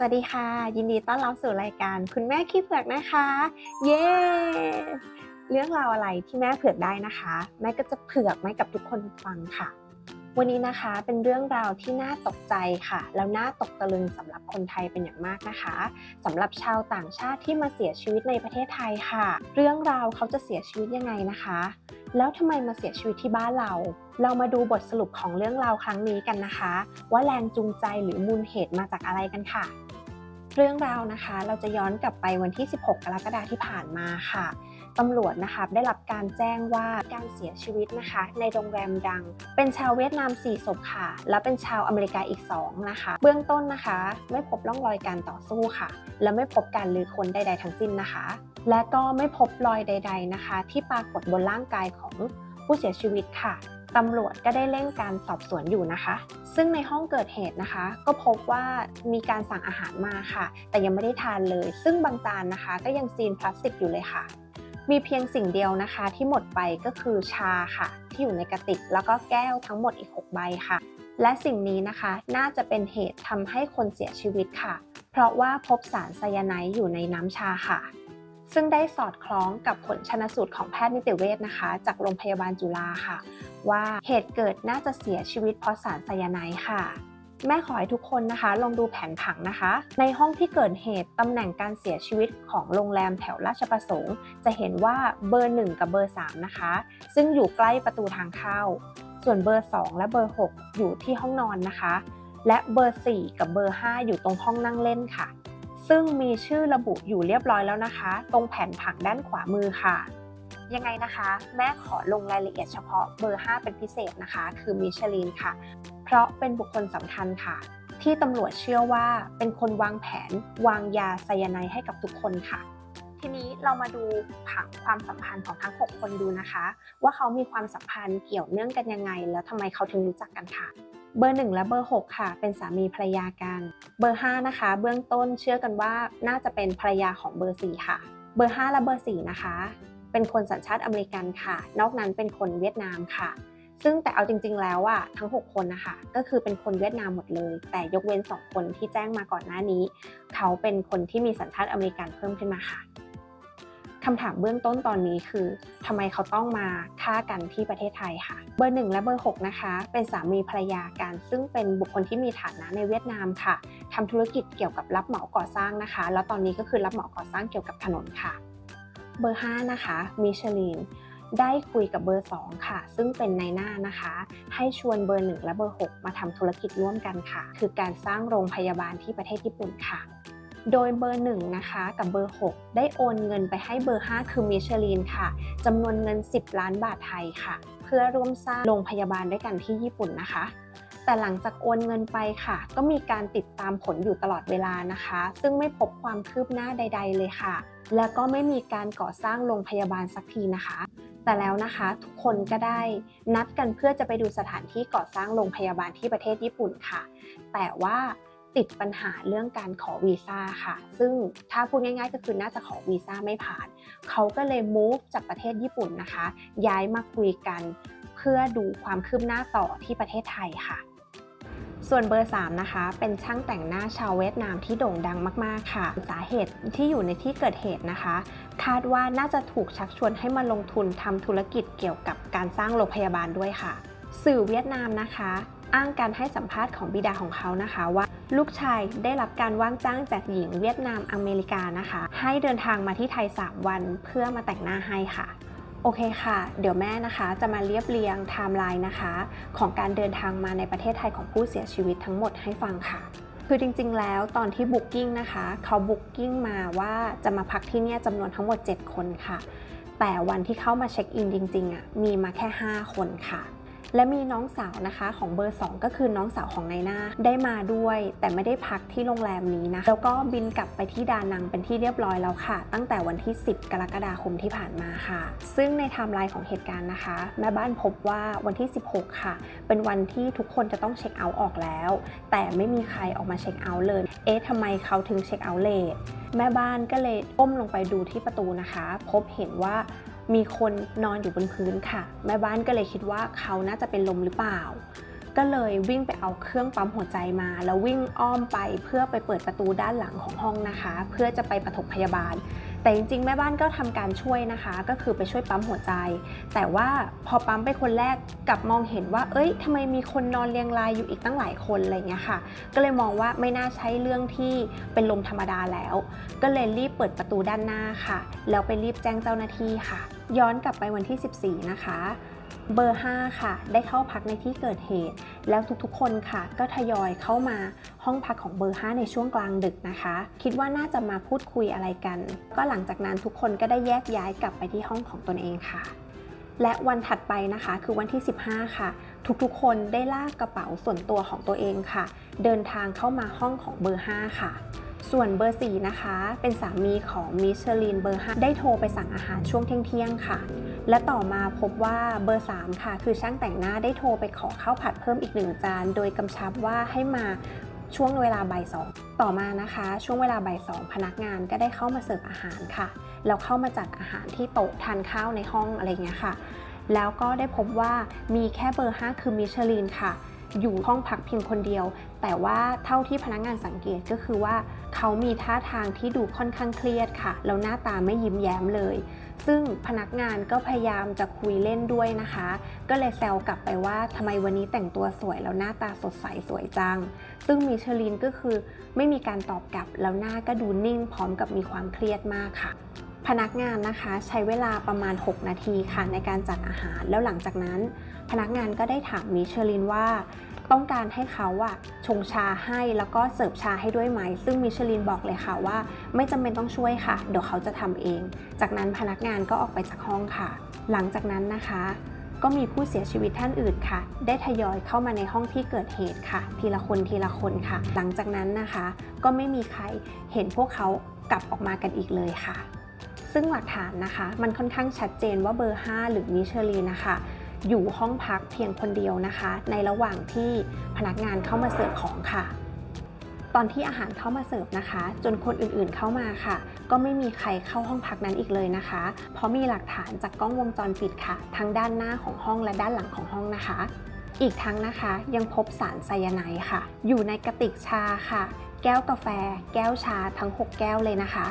สวัสดีค่ะ ยินดีต้อนรับสู่รายการ คุณแม่ขี้เผือกนะคะ เย้เรื่องราวอะไรที่แม่เผือกได้นะคะ แม่ก็จะเผือกให้กับทุกคนฟังค่ะ วันนี้นะคะเป็นเรื่องราวที่น่าตกใจค่ะ แล้วน่าตกตะลึงสำหรับคนไทยเป็นอย่างมากนะคะสำหรับชาวต่างชาติที่มาเสียชีวิตในประเทศไทยค่ะ เรื่องราวเขาจะเสียชีวิตยังไงนะคะ แล้วทำไมมาเสียชีวิตที่บ้านเรา เรามาดูบทสรุปของเรื่องราวครั้งนี้กันนะคะ ว่าแรงจูงใจหรือมูลเหตุมาจากอะไรกันค่ะ เรื่องราวนะคะ เราจะย้อนกลับไปวันที่ 16 กรกฎาคมที่ผ่านมาค่ะตำรวจนะคะได้รับการแจ้งว่าการเสียชีวิตนะคะ ในโรงแรมดัง เป็นชาวเวียดนาม 4 ศพค่ะ แล้วเป็นชาวอเมริกาอีก 2 นะคะ เบื้องต้นนะคะ ไม่พบร่องรอยการต่อสู้ค่ะ และไม่พบการลือคนใด ๆ ทั้งสิ้นนะคะ และก็ไม่พบรอยใด ๆนะคะ ที่ปรากฏบนร่างกายของผู้เสียชีวิตค่ะ ตำรวจก็ได้เร่งการสอบสวนอยู่นะคะ ซึ่งในห้องเกิดเหตุนะคะ ก็พบว่ามีการสั่งอาหารมาค่ะ แต่ยังไม่ได้ทานเลย ซึ่งบางจานนะคะ ก็ยังซีนพลาสติกอยู่เลยค่ะ มีเพียงสิ่งเดียวนะคะ ที่หมดไปก็คือชาค่ะ ที่อยู่ในกระติก แล้วก็แก้วทั้งหมดอีก 6 ใบค่ะ และสิ่งนี้นะคะน่าจะเป็นเหตุทำให้คนเสียชีวิตค่ะ เพราะว่าพบสารไซยาไนด์อยู่ในน้ำชาค่ะ ซึ่งได้สอดคล้องกับผลชนสูตรของแพทย์นิติเวชนะคะ จากโรงพยาบาลจุฬาค่ะ ว่าเหตุเกิดน่าจะเสียชีวิตเพราะสารไซยาไนด์ค่ะแม่ขอให้ทุกคนนะคะ ลองดูแผนผังนะคะ ในห้องที่เกิดเหตุตำแหน่งการเสียชีวิตของโรงแรมแถวราชประสงค์ จะเห็นว่าเบอร์ 1 กับเบอร์ 3 นะคะ ซึ่งอยู่ใกล้ประตูทางเข้า ส่วนเบอร์ 2 และเบอร์ 6 อยู่ที่ห้องนอนนะคะ และเบอร์ 4 กับเบอร์ 5 อยู่ตรงห้องนั่งเล่นค่ะ ซึ่งมีชื่อระบุอยู่เรียบร้อยแล้วนะคะ ตรงแผนผังด้านขวามือค่ะ ยังไงนะคะ แม่ขอลงรายละเอียดเฉพาะเบอร์ 5 เป็นพิเศษนะคะ คือมิชลินค่ะ เพราะเป็นบุคคลสำคัญค่ะ ที่ตำรวจเชื่อว่าเป็นคนวางแผน วางยาไซยาไนให้กับทุกคนค่ะทีนี้เรามาดูผังความสัมพันธ์ของทั้ง 6 คนดูนะคะ ว่าเขามีความสัมพันธ์เกี่ยวเนื่องกันยังไง แล้วทำไมเขาถึงรู้จักกันค่ะ เบอร์ 1 และเบอร์ 6 ค่ะ เป็นสามีภรรยากัน เบอร์ 5 นะคะ เบื้องต้นเชื่อกันว่าน่าจะเป็นภรรยาของเบอร์ 4 ค่ะ เบอร์ 5 และเบอร์ 4 นะคะ เป็นคนสัญชาติอเมริกันค่ะ นอกนั้นเป็นคนเวียดนามค่ะ ซึ่งแต่เอาจริง ๆ แล้วอะทั้ง 6 คนนะคะ ก็คือเป็นคนเวียดนามหมดเลย แต่ยกเว้น 2 คนที่แจ้งมาก่อนหน้านี้ เขาเป็นคนที่มีสัญชาติอเมริกันเพิ่มขึ้นมาค่ะ คำถามเบื้องต้นตอนนี้คือทำไมเขาต้องมาฆ่ากันที่ประเทศไทยค่ะ เบอร์ 1 และเบอร์ 6 นะคะ เป็นสามีภรรยากัน ซึ่งเป็นบุคคลที่มีฐานะในเวียดนามค่ะทำธุรกิจเกี่ยวกับรับเหมาก่อสร้างนะคะ แล้วตอนนี้ก็คือรับเหมาก่อสร้างเกี่ยวกับถนนค่ะ เบอร์ 5 นะคะมิชลินได้คุยกับเบอร์ 2 ค่ะ ซึ่งเป็นนายหน้านะคะ ให้ชวนเบอร์ 1 และเบอร์ 6 มาทำธุรกิจร่วมกันค่ะ คือการสร้างโรงพยาบาลที่ประเทศญี่ปุ่นค่ะ โดยเบอร์ 1 นะคะ กับเบอร์ 6 ได้โอนเงินไปให้เบอร์ 5 คือมิชลินค่ะจำนวนเงิน 10 ล้านบาทไทยค่ะ เพื่อร่วมสร้างโรงพยาบาลด้วยกันที่ญี่ปุ่นนะคะ แต่หลังจากโอนเงินไปค่ะ ก็มีการติดตามผลอยู่ตลอดเวลานะคะ ซึ่งไม่พบความคืบหน้าใด ๆ เลยค่ะ แล้วก็ไม่มีการก่อสร้างโรงพยาบาลสักทีนะคะ แต่แล้วนะคะทุกคนก็ได้นัดกันเพื่อจะไปดูสถานที่ก่อสร้างโรงพยาบาลที่ประเทศญี่ปุ่นค่ะ แต่ว่า ติดปัญหาเรื่องการขอวีซ่าค่ะ ซึ่งถ้าพูดง่ายๆ ก็คือน่าจะขอวีซ่าไม่ผ่าน เขาก็เลย move จากประเทศญี่ปุ่นนะคะ ย้ายมาคุยกันเพื่อดูความคืบหน้าต่อที่ประเทศไทยค่ะส่วนเบอร์ 3 นะคะ เป็นช่างแต่งหน้าชาวเวียดนามที่โด่งดังมากๆค่ะ สาเหตุที่อยู่ในที่เกิดเหตุนะคะ คาดว่าน่าจะถูกชักชวนให้มาลงทุนทำธุรกิจเกี่ยวกับการสร้างโรงพยาบาลด้วยค่ะ สื่อเวียดนามนะคะ อ้างการให้สัมภาษณ์ของบิดาของเขานะคะว่า ลูกชายได้รับการว่างจ้างจากหญิงเวียดนามอเมริกานะคะ ให้เดินทางมาที่ไทย 3 วันเพื่อมาแต่งหน้าให้ค่ะโอเคค่ะ เดี๋ยวแม่นะคะจะมาเรียบเรียงไทม์ไลน์นะคะ ของการเดินทางมาในประเทศไทยของผู้เสียชีวิตทั้งหมดให้ฟังค่ะ คือจริงๆ แล้วตอนที่บุ๊กิ้งนะคะ เขาบุ๊กิ้งมาว่าจะมาพักที่เนี่ยจำนวนทั้งหมด 7 คนค่ะ แต่วันที่เข้ามาเช็คอินจริงๆอะมีมาแค่ 5 คนค่ะ และมีน้องสาวนะคะของเบอร์ 2 ก็คือน้องสาวของนายหน้าได้มาด้วย แต่ไม่ได้พักที่โรงแรมนี้นะแล้วก็บินกลับไปที่ดานังเป็นที่เรียบร้อยแล้วค่ะ ตั้งแต่วันที่ 10 กรกฎาคมที่ผ่านมาค่ะ ซึ่งในไทม์ไลน์ของเหตุการณ์นะคะ แม่บ้านพบว่าวันที่ 16 ค่ะ เป็นวันที่ทุกคนจะต้องเช็คเอาท์ออกแล้ว แต่ไม่มีใครออกมาเช็คเอาท์เลย เอ๊ะทำไมเขาถึงเช็คเอาท์เลทแม่บ้านก็เลยก้มลงไปดูที่ประตูนะคะ พบเห็นว่า มีคนนอนอยู่บนพื้นค่ะ แม่บ้านก็เลยคิดว่าเขาน่าจะเป็นลมหรือเปล่า ก็เลยวิ่งไปเอาเครื่องปั๊มหัวใจมา แล้ววิ่งอ้อมไปเพื่อไปเปิดประตูด้านหลังของห้องนะคะ เพื่อจะไปปฐมพยาบาล แต่จริงๆ แม่บ้านก็ทำการช่วยนะคะ ก็คือไปช่วยปั๊มหัวใจ แต่ว่าพอปั๊มไปคนแรกกลับมองเห็นว่า เอ้ยทำไมมีคนนอนเรียงรายอยู่อีกตั้งหลายคนอะไรเงี้ยค่ะ ก็เลยมองว่าไม่น่าใช่เรื่องที่เป็นลมธรรมดาแล้ว ก็เลยรีบเปิดประตูด้านหน้าค่ะ แล้วไปรีบแจ้งเจ้าหน้าที่ค่ะ ย้อนกลับไปวันที่ 14 นะคะ เบอร์ 5 ค่ะ ได้เข้าพักในที่เกิดเหตุ แล้วทุกๆ คนค่ะ ก็ทยอยเข้ามาห้องพักของเบอร์ 5 ในช่วงกลางดึกนะคะ คิดว่าน่าจะมาพูดคุยอะไรกัน ก็หลังจากนั้นทุกคนก็ได้แยกย้ายกลับไปที่ห้องของตนเองค่ะ และวันถัดไปนะคะคือวันที่ 15 ค่ะ ทุกๆ คนได้ลากกระเป๋าส่วนตัวของตัวเองค่ะ เดินทางเข้ามาห้องของเบอร์ 5 ค่ะ ส่วนเบอร์ 4 นะคะ เป็นสามีของมิชลินเบอร์5ได้โทรไปสั่งอาหารช่วงเที่ยงๆค่ะ และต่อมาพบว่าเบอร์ 3 ค่ะ คือช่างแต่งหน้าได้โทรไปขอข้าวผัดเพิ่มอีกหนึ่งจาน โดยกำชับว่าให้มาช่วงเวลาบ่ายสองต่อมานะคะ ช่วงเวลาบ่ายสองพนักงานก็ได้เข้ามาเสิร์ฟอาหารค่ะ แล้วเข้ามาจัดอาหารที่โต๊ะทานข้าวในห้องอะไรเงี้ยค่ะ แล้วก็ได้พบว่ามีแค่เบอร์ 5 คือมิชลินค่ะ อยู่ห้องพักเพียงคนเดียว แต่ว่าเท่าที่พนักงานสังเกตก็คือว่า เขามีท่าทางที่ดูค่อนข้างเครียดค่ะ แล้วหน้าตาไม่ยิ้มแย้มเลย ซึ่งพนักงานก็พยายามจะคุยเล่นด้วยนะคะ ก็เลยแซวกลับไปว่าทำไมวันนี้แต่งตัวสวยแล้วหน้าตาสดใสสวยจัง ซึ่งมิชลินก็คือไม่มีการตอบกลับแล้วหน้าก็ดูนิ่งพร้อมกับมีความเครียดมากค่ะ พนักงานนะคะใช้เวลาประมาณ 6 นาทีค่ะในการจัดอาหาร แล้วหลังจากนั้น พนักงานก็ได้ถามมิชลินว่า ต้องการให้เขาอะชงชาให้แล้วก็เสิร์ฟชาให้ด้วยไหม ซึ่งมิชลินบอกเลยค่ะว่า ไม่จำเป็นต้องช่วยค่ะ เดี๋ยวเขาจะทำเอง จากนั้นพนักงานก็ออกไปจากห้องค่ะ หลังจากนั้นนะคะ ก็มีผู้เสียชีวิตท่านอื่นค่ะ ได้ทยอยเข้ามาในห้องที่เกิดเหตุค่ะ ทีละคนทีละคนค่ะ หลังจากนั้นนะคะ ก็ไม่มีใครเห็นพวกเขากลับออกมากันอีกเลยค่ะ ซึ่งหลักฐานนะคะ มันค่อนข้างชัดเจนว่าเบอร์ 5 หรือมิเชอรีนะคะ อยู่ห้องพักเพียงคนเดียวนะคะ ในระหว่างที่พนักงานเข้ามาเสิร์ฟของค่ะ ตอนที่อาหารเข้ามาเสิร์ฟนะคะ จนคนอื่นๆเข้ามาค่ะ ก็ไม่มีใครเข้าห้องพักนั้นอีกเลยนะคะ เพราะมีหลักฐานจากกล้องวงจรปิดค่ะ ทั้งด้านหน้าของห้องและด้านหลังของห้องนะคะอีกทั้งนะคะยังพบสารไซยาไนด์ค่ะ อยู่ในกระติกชาค่ะ แก้วกาแฟ แก้วชาทั้ง 6 แก้วเลยนะคะ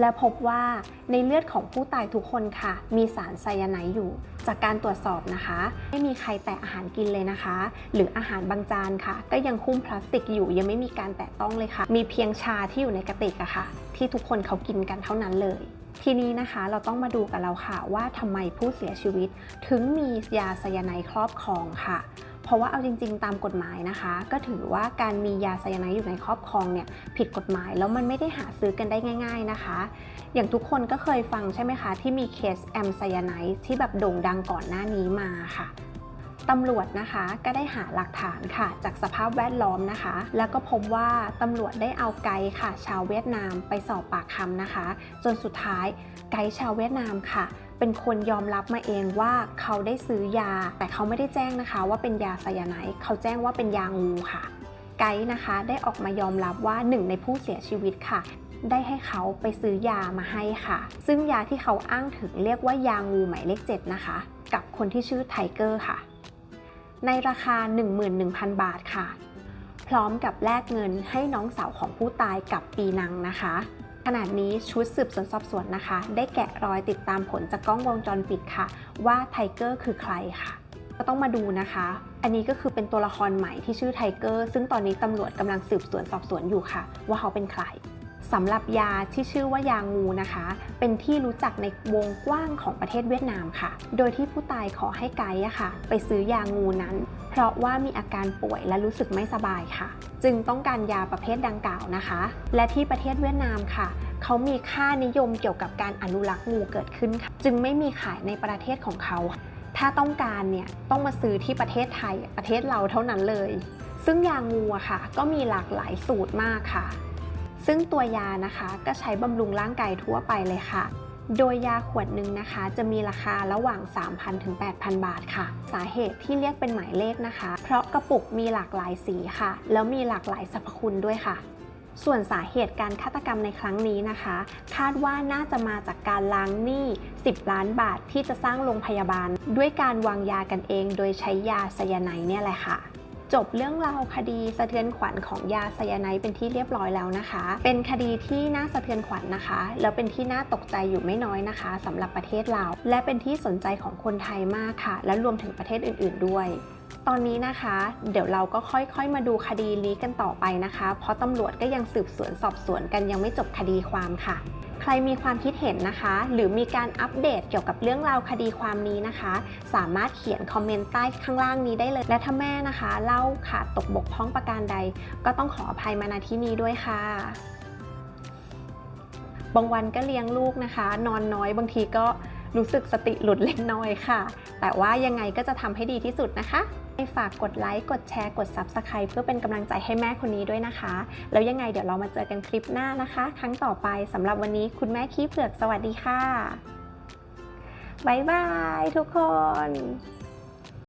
และพบว่าในเลือดของผู้ตายทุกคนค่ะ มีสารไซยาไนด์อยู่ จากการตรวจสอบนะคะ ไม่มีใครแตะอาหารกินเลยนะคะ หรืออาหารบางจานค่ะ ก็ยังคุ้มพลาสติกอยู่ ยังไม่มีการแตะต้องเลยค่ะ มีเพียงชาที่อยู่ในกระติกอะค่ะ ที่ทุกคนเขากินกันเท่านั้นเลยทีนี้นะคะเราต้องมาดูกันแล้วค่ะว่าทำไมผู้เสียชีวิต ถึงมียาไซยาไนด์ครอบครองค่ะ ราะว่าเอาจริง ๆ ตามกฎหมายนะคะ ก็ถือว่าการมียาไซยาไนด์อยู่ในครอบครองเนี่ยผิดกฎหมายแล้วมันไม่ได้หาซื้อกันได้ง่าย ๆนะคะ อย่างทุกคนก็เคยฟังใช่ไหมคะ ที่มีเคสแอมไซยาไนด์ที่แบบโด่งดังก่อนหน้านี้มาค่ะตำรวจนะคะก็ได้หาหลักฐานค่ะ จากสภาพแวดล้อมนะคะ แล้วก็พบว่าตำรวจได้เอาไกด์ค่ะ ชาวเวียดนามไปสอบปากคำนะคะ จนสุดท้ายไกด์ชาวเวียดนามค่ะ เป็นคนยอมรับมาเองว่าเขาได้ซื้อยา แต่เขาไม่ได้แจ้งนะคะ ว่าเป็นยาไซยาไนด์เขาแจ้งว่าเป็นยางูค่ะ ไกด์นะคะได้ออกมายอมรับว่าหนึ่งในผู้เสียชีวิตค่ะได้ให้เขาไปซื้อยามาให้ค่ะ ซึ่งยาที่เขาอ้างถึงเรียกว่ายางูหมายเลข7นะคะ กับคนที่ชื่อไทเกอร์ค่ะ ในราคา 11,000 บาทค่ะ พร้อมกับแลกเงินให้น้องสาวของผู้ตายกับปีนังนะคะ ขณะนี้ชุดสืบสวนสอบสวนนะคะ ได้แกะรอยติดตามผลจากกล้องวงจรปิดค่ะ ว่าไทเกอร์คือใครค่ะก็ต้องมาดูนะคะ อันนี้ก็คือเป็นตัวละครใหม่ที่ชื่อไทเกอร์ซึ่งตอนนี้ตำรวจกำลังสืบสวนสอบสวนอยู่ค่ะ ว่าเขาเป็นใคร สำหรับยาที่ชื่อว่ายางูนะคะ เป็นที่รู้จักในวงกว้างของประเทศเวียดนามค่ะ โดยที่ผู้ตายขอให้ไกด์อะค่ะ ไปซื้อยางูนั้น เพราะว่ามีอาการป่วยและรู้สึกไม่สบายค่ะ จึงต้องการยาประเภทดังกล่าวนะคะ และที่ประเทศเวียดนามค่ะเขามีค่านิยมเกี่ยวกับการอนุรักษ์งูเกิดขึ้นค่ะ จึงไม่มีขายในประเทศของเขา ถ้าต้องการเนี่ยต้องมาซื้อที่ประเทศไทยประเทศเราเท่านั้นเลย ซึ่งยางูอะค่ะ ก็มีหลากหลายสูตรมากค่ะ ซึ่งตัวยานะคะก็ใช้บำรุงร่างกายทั่วไปเลยค่ะ โดยยาขวดหนึ่งนะคะ จะมีราคาระหว่าง 3,000ถึง8,000 บาทค่ะ สาเหตุที่เรียกเป็นหมายเลขนะคะ เพราะกระปุกมีหลากหลายสีค่ะ แล้วมีหลากหลายสรรพคุณด้วยค่ะส่วนสาเหตุการฆาตกรรมในครั้งนี้นะคะ คาดว่าน่าจะมาจากการล้างหนี้ 10 ล้านบาทที่จะสร้างโรงพยาบาล ด้วยการวางยากันเอง โดยใช้ยาไซยาไนเนี่ยแหละค่ะ จบเรื่องราวคดีสะเทือนขวัญของยาไซยาไนเป็นที่เรียบร้อยแล้วนะคะ เป็นคดีที่น่าสะเทือนขวัญนะคะ แล้วเป็นที่น่าตกใจอยู่ไม่น้อยนะคะสำหรับประเทศเราและเป็นที่สนใจของคนไทยมากค่ะ และรวมถึงประเทศอื่น ๆ ด้วยตอนนี้นะคะ เดี๋ยวเราก็ค่อยๆ มาดูคดีนี้กันต่อไปนะคะ เพราะตำรวจก็ยังสืบสวนสอบสวนกันยังไม่จบคดีความค่ะ ใครมีความคิดเห็นนะคะ หรือมีการอัปเดตเกี่ยวกับเรื่องราวคดีความนี้นะคะ สามารถเขียนคอมเมนต์ใต้ข้างล่างนี้ได้เลย และถ้าแม่นะคะเล่าขาดตกบกพร่องประการใด ก็ต้องขออภัยมาณที่นี้ด้วยค่ะบางวันก็เลี้ยงลูกนะคะ นอนน้อยบางทีก็ รู้สึกสติหลุดเล็กน้อยค่ะ แต่ว่ายังไงก็จะทำให้ดีที่สุดนะคะฝากกดไลค์ กดแชร์ กด Subscribe เพื่อเป็นกำลังใจให้แม่คนนี้ด้วยนะคะ แล้วยังไงเดี๋ยวเรามาเจอกันคลิปหน้านะคะ ครั้งต่อไปสำหรับวันนี้คุณแม่ขี้เผือกสวัสดีค่ะ บ๊ายบายทุกคน